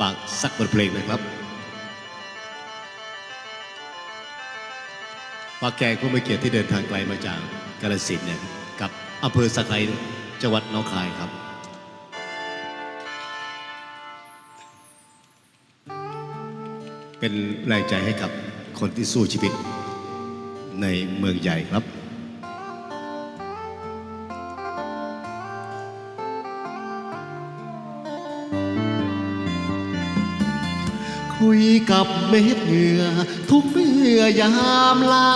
ฝากสักบทเพลงนะครับฝากแขกผู้มีเกียรติที่เดินทางไกลมาจากกาฬสินธุ์เนี่ยกับอำเภอสักไคจังหวัดหนองคายครับเป็นแรงใจให้กับคนที่สู้ชีวิตในเมืองใหญ่ครับ คุยกับเม็ดเหงื่อ ทุกเมื่อยามลา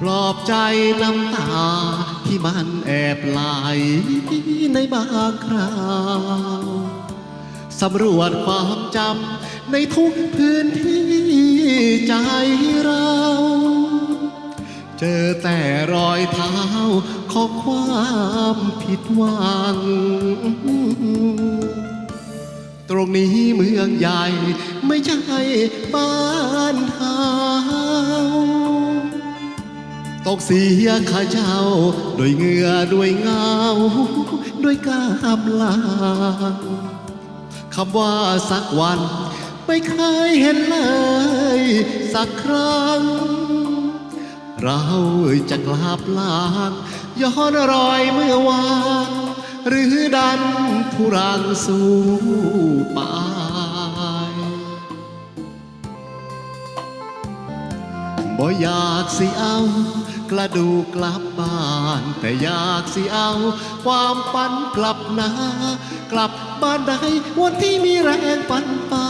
ปลอบใจน้ำตาที่มันแอบไหลในบางคราวสำรวจความจำในทุกพื้นที่ใจเรา เจอแต่รอยเท้าของความผิดหวัง รงนี้เมืองใหญ่ ไม่ใช่บ้านเฮาต้องเสียข้าเจ้าด้วยเหงื่อด้วยเงา ด้วยกำลังคำว่าสักวัน ไม่เคยเห็นเลย สักครั้ง เราจะกลับลางย้อนรอยเมื่อวาน หรือดันทุรังสู่ไปบ่อยากสิเอากระดูกกลับบ้าน แต่อยากสิเอา ความฝันกลับนากลับบ้านได้วันที่มีแรงปันป่า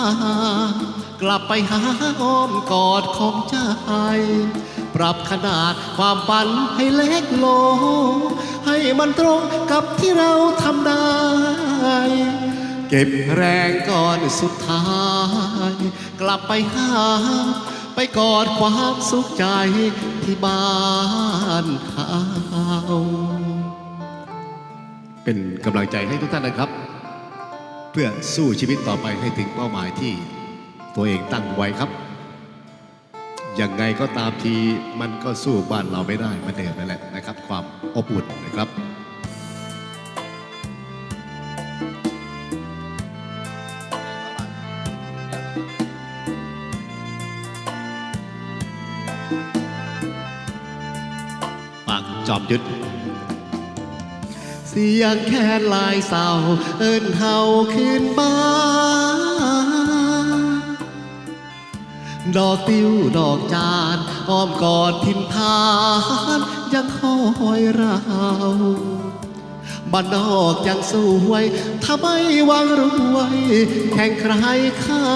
กลับไปหาอ้อมกอดของใจ ปรับขนาดความฝันให้เล็กลง ให้มันตรงกับที่เราทำได้ เก็บแรงก่อนสุดท้าย กลับไปหา ไปกอดความสุขใจที่บ้านเฮาเป็นกำลังใจให้ทุกท่านนะครับ เพื่อสู้ชีวิตต่อไปให้ถึงเป้าหมายที่ ตัวเองตั้งไว้ครับ ยังไงก็ตามทีมันก็สู้บ้านเราไม่ได้มันเดิมนั่นแหละนะครับ ความอบอุ่นนะครับปากจอมยุทธเสียงแค่ลายเศร้าเอินเฮาขึ้นบ้าน ดอกติ้วดอกจานอ้อมกอดทินทานยังคอยเราบ้านนอกยังสวยถ้าไม่วังรวย แข่งใครเข้า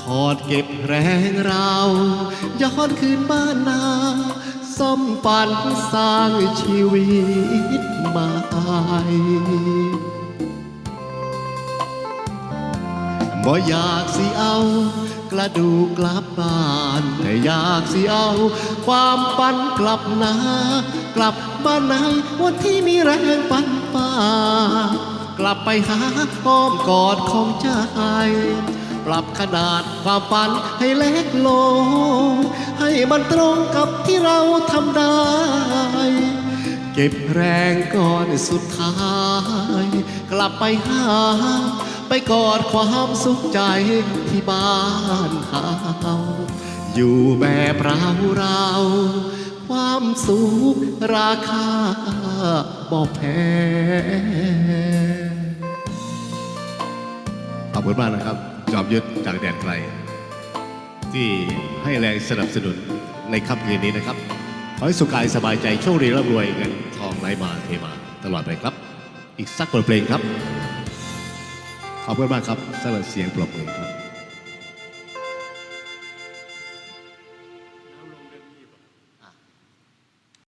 ขอดเก็บแรงเราย้อนคืนบ้านนาซ่อมฝันสร้างชีวิตใหม่ บ่อยากสิเอา กระดูกกลับบ้านแต่อยากสิเอา ความปันกลับนา กลับบ้านไหนวันที่มีแรงปันป่ากลับไปหาอ้อมกอดของใจปรับขนาดความฝันให้เล็กลง ให้มันตรงกับที่เราทำได้ เก็บแรงก่อนสุดท้าย กลับไปหา ไปกอดความสุขใจที่บ้านเฮาอยู่แบบเราเราความสุขราคาบอกแพงขอบคุณมากนะครับ จอมยุทธจากแดนไกล ที่ให้แรงสนับสนุนในค่ำคืนนี้นะครับ ขอให้สุขกายสบายใจโชคดีร่ำรวยเงินทองไหลมาเทมาตลอดไปครับ อีกสักบทเพลงครับ ขอบคุณมากครับสำหรับเสียงปรบมือครับ